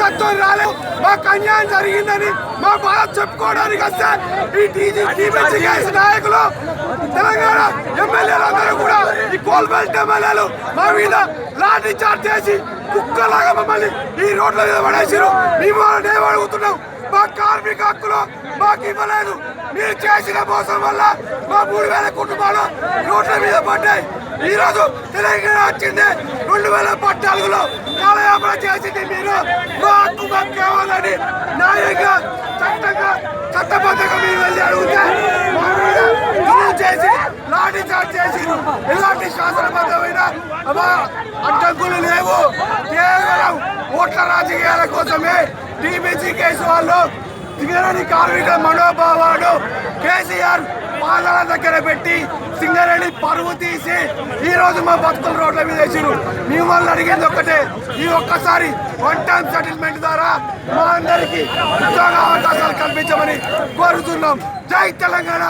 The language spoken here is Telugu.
తీసుకొని రాలేదు. మాకు అన్యాయం జరిగిందని మా బాధ చెప్పుకోవడానికి వస్తే ఈ టీజీ టీపీసీ కేసు నాయకులు తెలంగాణ ఎమ్మెల్యేలు అందరూ కూడా ఈ కోల్బెల్ట్ ఎమ్మెల్యేలు మా మీద లాఠీ చార్జ్ చేసి కుక్కలాగా మమ్మల్ని ఈ రోడ్ల మీద పడేసారు మేము మేము అడుగుతున్నాం? మా కార్మిక హక్కులు మాకు ఇవ్వలేదు. మీరు చేసిన మోసం వల్ల మా మూడు వేల కుటుంబాలు రోడ్ల మీద పడ్డాయి. ఈరోజు రోజు తెలంగాణ వచ్చింది. రెండు వేల పద్నాలుగులో కాలయాపన చేసింది మీరు. మా హక్కు మాకు కావాలని న్యాయంగా చట్టంగా చట్టబద్ధంగా మీరు వెళ్ళి అడిగితే మీద చేసి లాఠీ చార్జ్ చేసి ఎలాంటి శాసనబద్ధమైన అడ్డంకులు లేవు. కేవలం ఓట్ల రాజకీయాల కోసమే టీబీసీ కేసు వాళ్ళు సింగరేణి కార్మికుల మనోభావాలు కేసీఆర్ పాదాల దగ్గర పెట్టి సింగరేణి పరువు తీసి ఈ రోజు మా భక్తులు రోడ్ల మీద వేసారు మిమ్మల్ని అడిగేది ఒక్కటే ఈ ఒక్కసారి వన్ టైం సెటిల్మెంట్ ద్వారా మా అందరికి ఉద్యోగ అవకాశాలు కల్పించమని కోరుతున్నాం. జై తెలంగాణ!